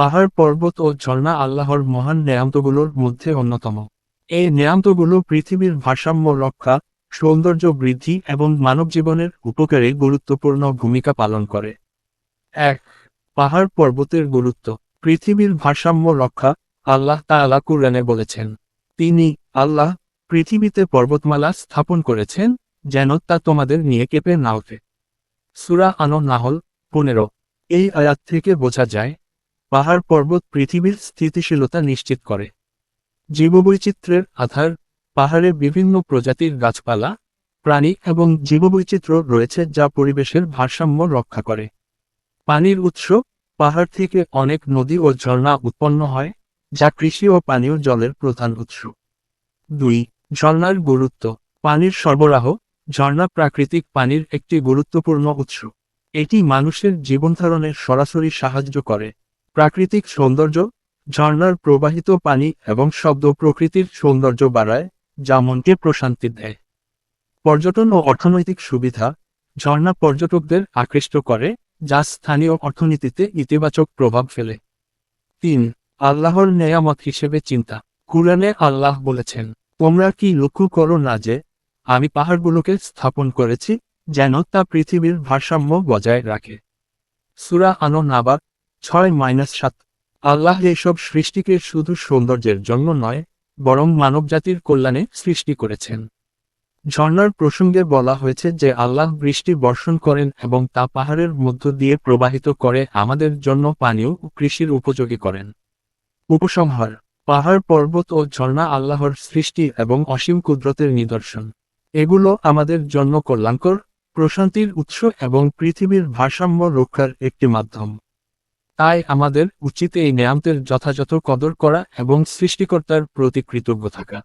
পাহাড় পর্বত ও ঝর্ণা আল্লাহর মহান নেয়ামতগুলোর মধ্যে অন্যতম। এই নেয়ামতগুলো পৃথিবীর ভারসাম্য রক্ষা, সৌন্দর্য বৃদ্ধি এবং মানব জীবনের উপকারে গুরুত্বপূর্ণ ভূমিকা পালন করে। এক, পাহাড় পর্বতের গুরুত্ব। পৃথিবীর ভারসাম্য রক্ষা আল্লাহ তাআলা কুরআনে বলেছেন। তিনি আল্লাহ পৃথিবীতে পর্বতমালা স্থাপন করেছেন, যেন তা তোমাদের নিয়ে কেঁপে না ওঠে। সুরা আনো নাহল পনেরো। এই আয়াত থেকে বোঝা যায় পাহাড় পর্বত পৃথিবীর স্থিতিশীলতা নিশ্চিত করে। জীববৈচিত্র্যের আধার, পাহাড়ে বিভিন্ন প্রজাতির গাছপালা, প্রাণী এবং জীববৈচিত্র্য রয়েছে যা পরিবেশের ভারসাম্য রক্ষা করে। পানির উৎস, পাহাড় থেকে অনেক নদী ও ঝর্ণা উৎপন্ন হয়, যা কৃষি ও পানীয় জলের প্রধান উৎস। দুই, ঝর্ণার গুরুত্ব। পানির সরবরাহ, ঝর্ণা প্রাকৃতিক পানির একটি গুরুত্বপূর্ণ উৎস। এটি মানুষের জীবনধারণে সরাসরি সাহায্য করে। প্রাকৃতিক সৌন্দর্য, ঝর্ণার প্রবাহিত পানি এবং শব্দ প্রকৃতির সৌন্দর্য বাড়ায়, যা মনকে প্রশান্তি দেয়। পর্যটন ও অর্থনৈতিক সুবিধা, ঝর্ণা পর্যটকদের আকৃষ্ট করে, যা স্থানীয় অর্থনীতিতে ইতিবাচক প্রভাব ফেলে। তিন, আল্লাহর নেয়ামত হিসেবে চিন্তা। কুরআনে আল্লাহ বলেছেন, তোমরা কি লক্ষ্য করো না যে, আমি পাহাড়গুলোকে স্থাপন করেছি, যেন তা পৃথিবীর ভারসাম্য বজায় রাখে? সুরা আনো নাবা ছয় মাইনাস সাত। আল্লাহ এসব সৃষ্টিকে শুধু সৌন্দর্যের জন্য নয়, বরং মানবজাতির কল্যাণে সৃষ্টি করেছেন। ঝর্ণার প্রসঙ্গে বলা হয়েছে যে আল্লাহ বৃষ্টি বর্ষণ করেন এবং তা পাহাড়ের মধ্য দিয়ে প্রবাহিত করে আমাদের জন্য পানীয় ও কৃষির উপযোগী করেন। উপসংহার, পাহাড় পর্বত ও ঝর্ণা আল্লাহর সৃষ্টি এবং অসীম কুদরতের নিদর্শন। এগুলো আমাদের জন্য কল্যাণকর, প্রশান্তির উৎস এবং পৃথিবীর ভারসাম্য রক্ষার একটি মাধ্যম। তাই আমাদের উচিত এই নেয়ামতের যথাযথ কদর করা এবং সৃষ্টিকর্তার প্রতি কৃতজ্ঞ থাকা।